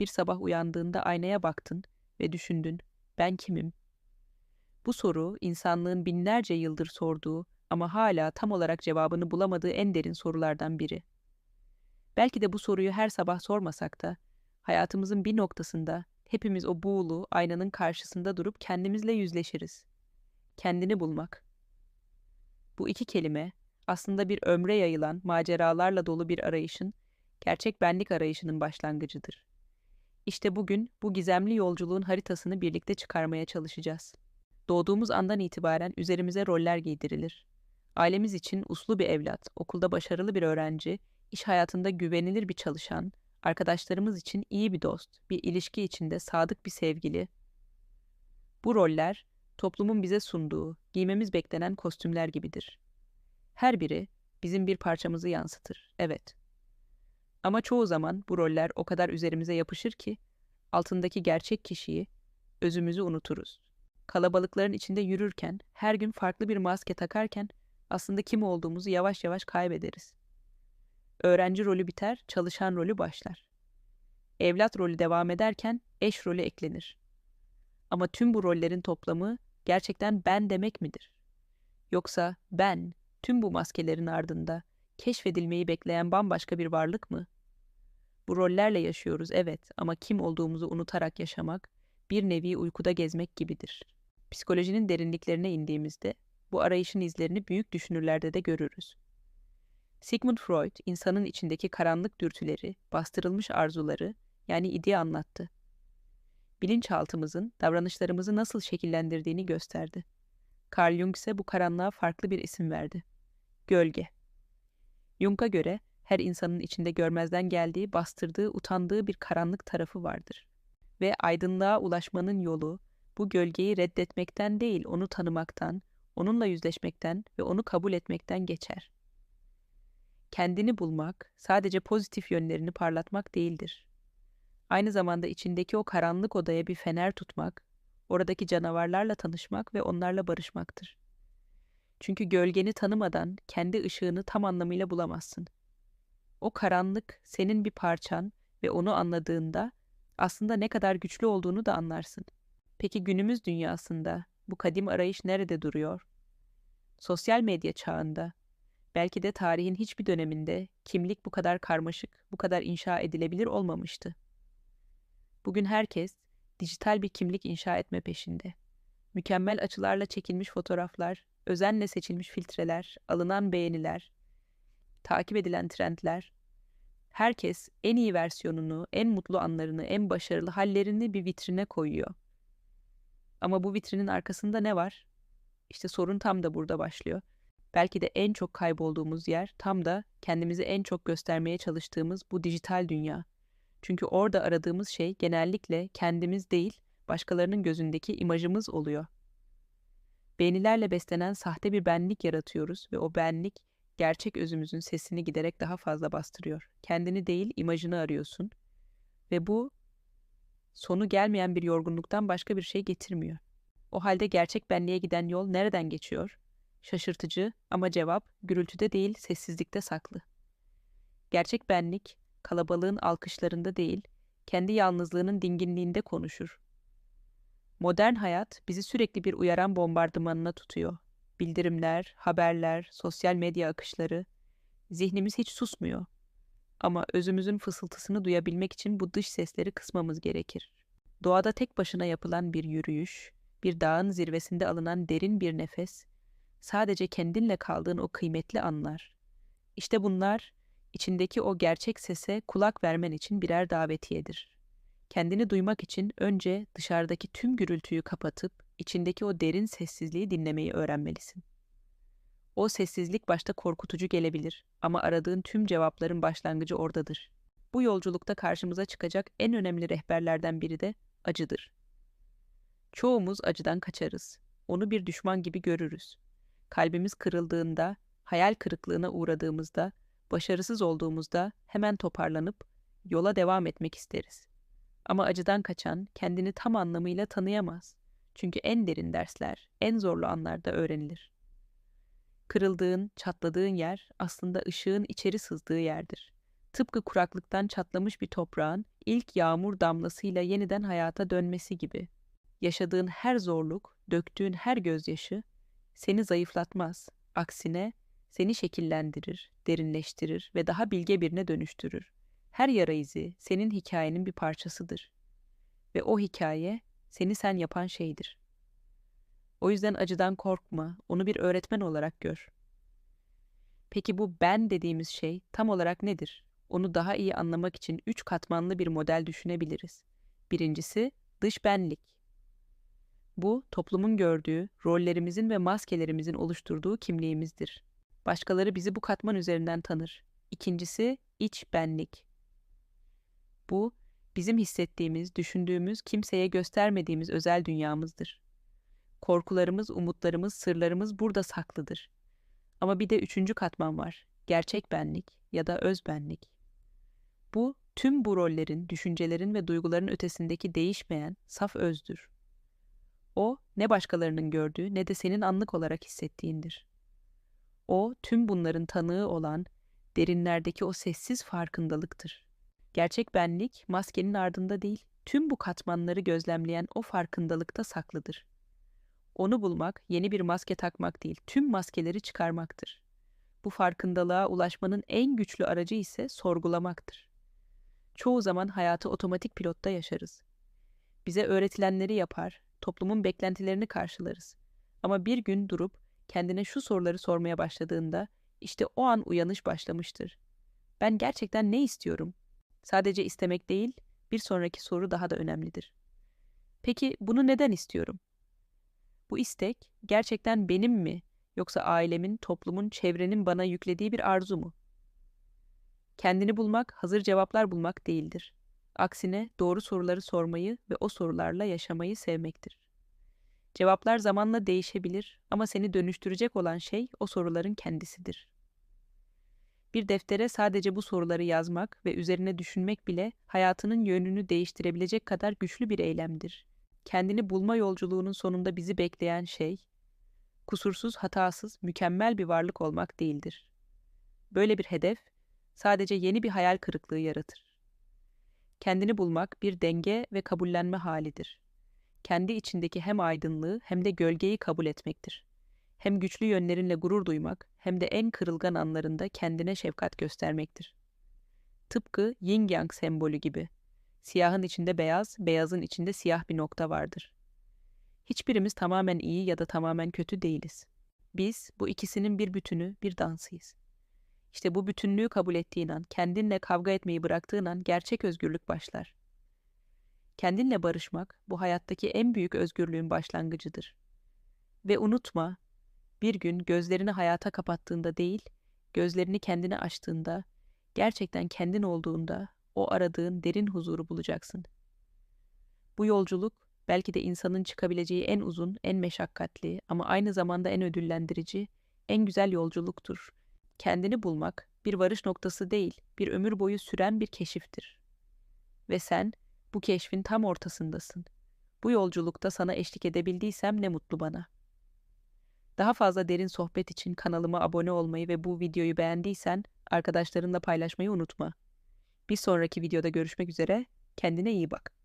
bir sabah uyandığında aynaya baktın ve düşündün, ben kimim? Bu soru insanlığın binlerce yıldır sorduğu ama hala tam olarak cevabını bulamadığı en derin sorulardan biri. Belki de bu soruyu her sabah sormasak da hayatımızın bir noktasında hepimiz o buğulu aynanın karşısında durup kendimizle yüzleşiriz. Kendini bulmak. Bu iki kelime aslında bir ömre yayılan maceralarla dolu bir arayışın, gerçek benlik arayışının başlangıcıdır. İşte bugün bu gizemli yolculuğun haritasını birlikte çıkarmaya çalışacağız. Doğduğumuz andan itibaren üzerimize roller giydirilir. Ailemiz için uslu bir evlat, okulda başarılı bir öğrenci, iş hayatında güvenilir bir çalışan, arkadaşlarımız için iyi bir dost, bir ilişki içinde sadık bir sevgili. Bu roller toplumun bize sunduğu, giymemiz beklenen kostümler gibidir. Her biri bizim bir parçamızı yansıtır, evet. Ama çoğu zaman bu roller o kadar üzerimize yapışır ki altındaki gerçek kişiyi, özümüzü unuturuz. Kalabalıkların içinde yürürken, her gün farklı bir maske takarken aslında kim olduğumuzu yavaş yavaş kaybederiz. Öğrenci rolü biter, çalışan rolü başlar. Evlat rolü devam ederken eş rolü eklenir. Ama tüm bu rollerin toplamı gerçekten ben demek midir? Yoksa ben tüm bu maskelerin ardında keşfedilmeyi bekleyen bambaşka bir varlık mı? Bu rollerle yaşıyoruz evet ama kim olduğumuzu unutarak yaşamak bir nevi uykuda gezmek gibidir. Psikolojinin derinliklerine indiğimizde bu arayışın izlerini büyük düşünürlerde de görürüz. Sigmund Freud, insanın içindeki karanlık dürtüleri, bastırılmış arzuları, yani idi anlattı. Bilinçaltımızın davranışlarımızı nasıl şekillendirdiğini gösterdi. Carl Jung ise bu karanlığa farklı bir isim verdi. Gölge. Jung'a göre her insanın içinde görmezden geldiği, bastırdığı, utandığı bir karanlık tarafı vardır. Ve aydınlığa ulaşmanın yolu bu gölgeyi reddetmekten değil, onu tanımaktan, onunla yüzleşmekten ve onu kabul etmekten geçer. Kendini bulmak sadece pozitif yönlerini parlatmak değildir. Aynı zamanda içindeki o karanlık odaya bir fener tutmak, oradaki canavarlarla tanışmak ve onlarla barışmaktır. Çünkü gölgeni tanımadan kendi ışığını tam anlamıyla bulamazsın. O karanlık senin bir parçan ve onu anladığında aslında ne kadar güçlü olduğunu da anlarsın. Peki günümüz dünyasında bu kadim arayış nerede duruyor? Sosyal medya çağında, belki de tarihin hiçbir döneminde kimlik bu kadar karmaşık, bu kadar inşa edilebilir olmamıştı. Bugün herkes dijital bir kimlik inşa etme peşinde. Mükemmel açılarla çekilmiş fotoğraflar, özenle seçilmiş filtreler, alınan beğeniler, takip edilen trendler. Herkes en iyi versiyonunu, en mutlu anlarını, en başarılı hallerini bir vitrine koyuyor. Ama bu vitrinin arkasında ne var? İşte sorun tam da burada başlıyor. Belki de en çok kaybolduğumuz yer tam da kendimizi en çok göstermeye çalıştığımız bu dijital dünya. Çünkü orada aradığımız şey genellikle kendimiz değil, başkalarının gözündeki imajımız oluyor. Beğenilerle beslenen sahte bir benlik yaratıyoruz ve o benlik gerçek özümüzün sesini giderek daha fazla bastırıyor. Kendini değil, imajını arıyorsun ve bu sonu gelmeyen bir yorgunluktan başka bir şey getirmiyor. O halde gerçek benliğe giden yol nereden geçiyor? Şaşırtıcı ama cevap gürültüde değil, sessizlikte saklı. Gerçek benlik kalabalığın alkışlarında değil, kendi yalnızlığının dinginliğinde konuşur. Modern hayat bizi sürekli bir uyaran bombardımanına tutuyor. Bildirimler, haberler, sosyal medya akışları. Zihnimiz hiç susmuyor. Ama özümüzün fısıltısını duyabilmek için bu dış sesleri kısmamız gerekir. Doğada tek başına yapılan bir yürüyüş, bir dağın zirvesinde alınan derin bir nefes, sadece kendinle kaldığın o kıymetli anlar. İşte bunlar içindeki o gerçek sese kulak vermen için birer davetiyedir. Kendini duymak için önce dışarıdaki tüm gürültüyü kapatıp içindeki o derin sessizliği dinlemeyi öğrenmelisin. O sessizlik başta korkutucu gelebilir ama aradığın tüm cevapların başlangıcı oradadır. Bu yolculukta karşımıza çıkacak en önemli rehberlerden biri de acıdır. Çoğumuz acıdan kaçarız. Onu bir düşman gibi görürüz. Kalbimiz kırıldığında, hayal kırıklığına uğradığımızda, başarısız olduğumuzda hemen toparlanıp yola devam etmek isteriz. Ama acıdan kaçan kendini tam anlamıyla tanıyamaz. Çünkü en derin dersler, en zorlu anlarda öğrenilir. Kırıldığın, çatladığın yer aslında ışığın içeri sızdığı yerdir. Tıpkı kuraklıktan çatlamış bir toprağın ilk yağmur damlasıyla yeniden hayata dönmesi gibi. Yaşadığın her zorluk, döktüğün her gözyaşı seni zayıflatmaz. Aksine seni şekillendirir, derinleştirir ve daha bilge birine dönüştürür. Her yara izi senin hikayenin bir parçasıdır. Ve o hikaye seni sen yapan şeydir. O yüzden acıdan korkma, onu bir öğretmen olarak gör. Peki bu ben dediğimiz şey tam olarak nedir? Onu daha iyi anlamak için üç katmanlı bir model düşünebiliriz. Birincisi dış benlik. Bu toplumun gördüğü, rollerimizin ve maskelerimizin oluşturduğu kimliğimizdir. Başkaları bizi bu katman üzerinden tanır. İkincisi iç benlik. Bu bizim hissettiğimiz, düşündüğümüz, kimseye göstermediğimiz özel dünyamızdır. Korkularımız, umutlarımız, sırlarımız burada saklıdır. Ama bir de üçüncü katman var. Gerçek benlik ya da öz benlik. Bu, tüm bu rollerin, düşüncelerin ve duyguların ötesindeki değişmeyen, saf özdür. O, ne başkalarının gördüğü ne de senin anlık olarak hissettiğindir. O, tüm bunların tanığı olan, derinlerdeki o sessiz farkındalıktır. Gerçek benlik, maskenin ardında değil, tüm bu katmanları gözlemleyen o farkındalıkta saklıdır. Onu bulmak, yeni bir maske takmak değil, tüm maskeleri çıkarmaktır. Bu farkındalığa ulaşmanın en güçlü aracı ise sorgulamaktır. Çoğu zaman hayatı otomatik pilotta yaşarız. Bize öğretilenleri yapar, toplumun beklentilerini karşılarız. Ama bir gün durup kendine şu soruları sormaya başladığında işte o an uyanış başlamıştır. Ben gerçekten ne istiyorum? Sadece istemek değil, bir sonraki soru daha da önemlidir. Peki bunu neden istiyorum? Bu istek gerçekten benim mi yoksa ailemin, toplumun, çevrenin bana yüklediği bir arzu mu? Kendini bulmak, hazır cevaplar bulmak değildir. Aksine doğru soruları sormayı ve o sorularla yaşamayı sevmektir. Cevaplar zamanla değişebilir ama seni dönüştürecek olan şey o soruların kendisidir. Bir deftere sadece bu soruları yazmak ve üzerine düşünmek bile hayatının yönünü değiştirebilecek kadar güçlü bir eylemdir. Kendini bulma yolculuğunun sonunda bizi bekleyen şey, kusursuz, hatasız, mükemmel bir varlık olmak değildir. Böyle bir hedef sadece yeni bir hayal kırıklığı yaratır. Kendini bulmak bir denge ve kabullenme halidir. Kendi içindeki hem aydınlığı hem de gölgeyi kabul etmektir. Hem güçlü yönlerinle gurur duymak hem de en kırılgan anlarında kendine şefkat göstermektir. Tıpkı yin yang sembolü gibi. Siyahın içinde beyaz, beyazın içinde siyah bir nokta vardır. Hiçbirimiz tamamen iyi ya da tamamen kötü değiliz. Biz bu ikisinin bir bütünü, bir dansıyız. İşte bu bütünlüğü kabul ettiğin an, kendinle kavga etmeyi bıraktığın an gerçek özgürlük başlar. Kendinle barışmak bu hayattaki en büyük özgürlüğün başlangıcıdır. Ve unutma, bir gün gözlerini hayata kapattığında değil, gözlerini kendine açtığında, gerçekten kendin olduğunda o aradığın derin huzuru bulacaksın. Bu yolculuk belki de insanın çıkabileceği en uzun, en meşakkatli ama aynı zamanda en ödüllendirici, en güzel yolculuktur. Kendini bulmak bir varış noktası değil, bir ömür boyu süren bir keşiftir. Ve sen bu keşfin tam ortasındasın. Bu yolculukta sana eşlik edebildiysem ne mutlu bana. Daha fazla derin sohbet için kanalıma abone olmayı ve bu videoyu beğendiysen arkadaşlarınla paylaşmayı unutma. Bir sonraki videoda görüşmek üzere, kendine iyi bak.